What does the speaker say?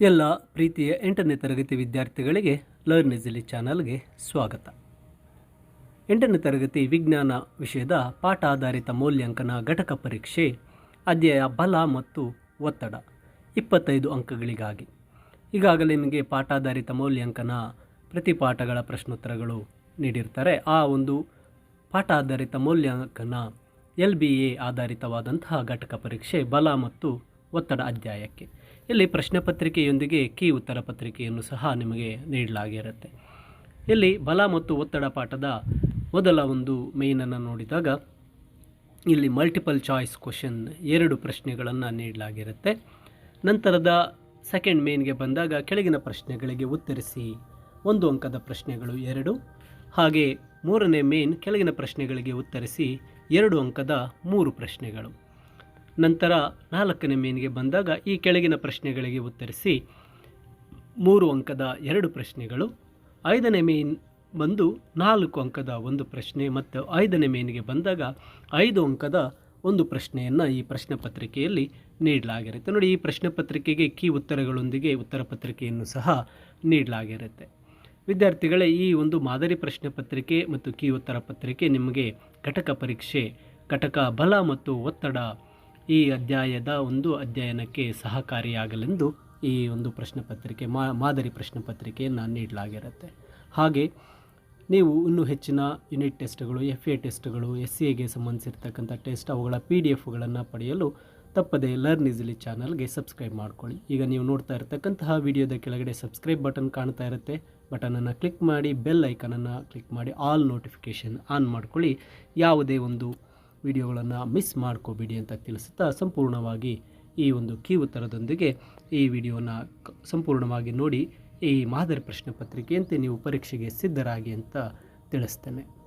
ಎಲ್ಲ ಪ್ರೀತಿಯ ಎಂಟನೇ ತರಗತಿ ವಿದ್ಯಾರ್ಥಿಗಳಿಗೆ ಲರ್ನ್ ಇಸಿಲಿ ಚಾನಲ್ಗೆ ಸ್ವಾಗತ. ಎಂಟನೇ ತರಗತಿ ವಿಜ್ಞಾನ ವಿಷಯದ ಪಾಠ ಆಧಾರಿತ ಮೌಲ್ಯಾಂಕನ ಘಟಕ ಪರೀಕ್ಷೆ, ಅಧ್ಯಾಯ ಬಲ ಮತ್ತು ಒತ್ತಡ, ಇಪ್ಪತ್ತೈದು ಅಂಕಗಳಿಗಾಗಿ. ಈಗಾಗಲೇ ನಿಮಗೆ ಪಾಠಾಧಾರಿತ ಮೌಲ್ಯಾಂಕನ ಪ್ರತಿ ಪಾಠಗಳ ಪ್ರಶ್ನೋತ್ತರಗಳು ನೀಡಿರ್ತಾರೆ. ಆ ಒಂದು ಪಾಠ ಆಧಾರಿತ ಮೌಲ್ಯಾಂಕನ ಎಲ್ ಬಿ ಎ ಆಧಾರಿತವಾದಂತಹ ಘಟಕ ಪರೀಕ್ಷೆ ಬಲ ಮತ್ತು ಒತ್ತಡ ಅಧ್ಯಾಯಕ್ಕೆ. ಇಲ್ಲಿ ಪ್ರಶ್ನೆ ಪತ್ರಿಕೆಯೊಂದಿಗೆ ಕೀ ಉತ್ತರ ಪತ್ರಿಕೆಯನ್ನು ಸಹ ನಿಮಗೆ ನೀಡಲಾಗಿರುತ್ತೆ. ಇಲ್ಲಿ ಬಲ ಮತ್ತು ಒತ್ತಡ ಪಾಠದ ಮೊದಲ ಒಂದು ಮೇಯ್ನನ್ನು ನೋಡಿದಾಗ ಇಲ್ಲಿ ಮಲ್ಟಿಪಲ್ ಚಾಯ್ಸ್ ಕ್ವಶನ್ ಎರಡು ಪ್ರಶ್ನೆಗಳನ್ನು ನೀಡಲಾಗಿರುತ್ತೆ. ನಂತರದ ಸೆಕೆಂಡ್ ಮೇನ್ಗೆ ಬಂದಾಗ ಕೆಳಗಿನ ಪ್ರಶ್ನೆಗಳಿಗೆ ಉತ್ತರಿಸಿ ಒಂದು ಅಂಕದ ಪ್ರಶ್ನೆಗಳು ಎರಡು, ಹಾಗೆ ಮೂರನೇ ಮೇನ್ ಕೆಳಗಿನ ಪ್ರಶ್ನೆಗಳಿಗೆ ಉತ್ತರಿಸಿ ಎರಡು ಅಂಕದ ಮೂರು ಪ್ರಶ್ನೆಗಳು. ನಂತರ ನಾಲ್ಕನೇ ಮೇನ್ಗೆ ಬಂದಾಗ ಈ ಕೆಳಗಿನ ಪ್ರಶ್ನೆಗಳಿಗೆ ಉತ್ತರಿಸಿ ಮೂರು ಅಂಕದ ಎರಡು ಪ್ರಶ್ನೆಗಳು, ಐದನೇ ಮೇನ್ ಬಂದು ನಾಲ್ಕು ಅಂಕದ ಒಂದು ಪ್ರಶ್ನೆ ಮತ್ತು ಐದನೇ ಮೇನ್ಗೆ ಬಂದಾಗ ಐದು ಅಂಕದ ಒಂದು ಪ್ರಶ್ನೆಯನ್ನು ಈ ಪ್ರಶ್ನೆ ಪತ್ರಿಕೆಯಲ್ಲಿ ನೀಡಲಾಗಿರುತ್ತೆ. ನೋಡಿ, ಈ ಪ್ರಶ್ನೆ ಪತ್ರಿಕೆಗೆ ಕೀ ಉತ್ತರಗಳೊಂದಿಗೆ ಉತ್ತರ ಪತ್ರಿಕೆಯನ್ನು ಸಹ ನೀಡಲಾಗಿರುತ್ತೆ. ವಿದ್ಯಾರ್ಥಿಗಳೇ, ಈ ಒಂದು ಮಾದರಿ ಪ್ರಶ್ನೆ ಪತ್ರಿಕೆ ಮತ್ತು ಕೀ ಉತ್ತರ ಪತ್ರಿಕೆ ನಿಮಗೆ ಘಟಕ ಪರೀಕ್ಷೆ, ಘಟಕ ಬಲ ಮತ್ತು ಒತ್ತಡ ಈ ಅಧ್ಯಾಯದ ಒಂದು ಅಧ್ಯಯನಕ್ಕೆ ಸಹಕಾರಿಯಾಗಲೆಂದು ಈ ಒಂದು ಪ್ರಶ್ನೆ ಪತ್ರಿಕೆ ಮಾದರಿ ಪ್ರಶ್ನೆ ಪತ್ರಿಕೆಯನ್ನು ನೀಡಲಾಗಿರುತ್ತೆ. ಹಾಗೆ ನೀವು ಇನ್ನೂ ಹೆಚ್ಚಿನ ಯೂನಿಟ್ ಟೆಸ್ಟ್ಗಳು, ಎಫ್ ಎ ಟೆಸ್ಟ್ಗಳು, ಎಸ್ ಸಿ ಎಗೆ ಸಂಬಂಧಿಸಿರ್ತಕ್ಕಂಥ ಟೆಸ್ಟ್, ಅವುಗಳ ಪಿ ಡಿ ಎಫ್ಗಳನ್ನು ಪಡೆಯಲು ತಪ್ಪದೆ ಲರ್ನ್ ಈಸಿಲಿ ಚಾನಲ್ಗೆ ಸಬ್ಸ್ಕ್ರೈಬ್ ಮಾಡ್ಕೊಳ್ಳಿ. ಈಗ ನೀವು ನೋಡ್ತಾ ಇರತಕ್ಕಂತಹ ವಿಡಿಯೋದ ಕೆಳಗಡೆ ಸಬ್ಸ್ಕ್ರೈಬ್ ಬಟನ್ ಕಾಣ್ತಾ ಇರುತ್ತೆ. ಬಟನನ್ನು ಕ್ಲಿಕ್ ಮಾಡಿ, ಬೆಲ್ ಐಕನನ್ನು ಕ್ಲಿಕ್ ಮಾಡಿ, ಆಲ್ ನೋಟಿಫಿಕೇಷನ್ ಆನ್ ಮಾಡ್ಕೊಳ್ಳಿ. ಯಾವುದೇ ಒಂದು ವಿಡಿಯೋಗಳನ್ನು ಮಿಸ್ ಮಾಡ್ಕೋಬೇಡಿ ಅಂತ ತಿಳಿಸುತ್ತಾ ಸಂಪೂರ್ಣವಾಗಿ ಈ ಒಂದು ಕೀ ಉತ್ತರದೊಂದಿಗೆ ಈ ವಿಡಿಯೋನ ಸಂಪೂರ್ಣವಾಗಿ ನೋಡಿ ಈ ಮಾದರಿ ಪ್ರಶ್ನೆ ಪತ್ರಿಕೆಯಂತೆ ನೀವು ಪರೀಕ್ಷೆಗೆ ಸಿದ್ಧರಾಗಿ ಅಂತ ತಿಳಿಸ್ತೇನೆ.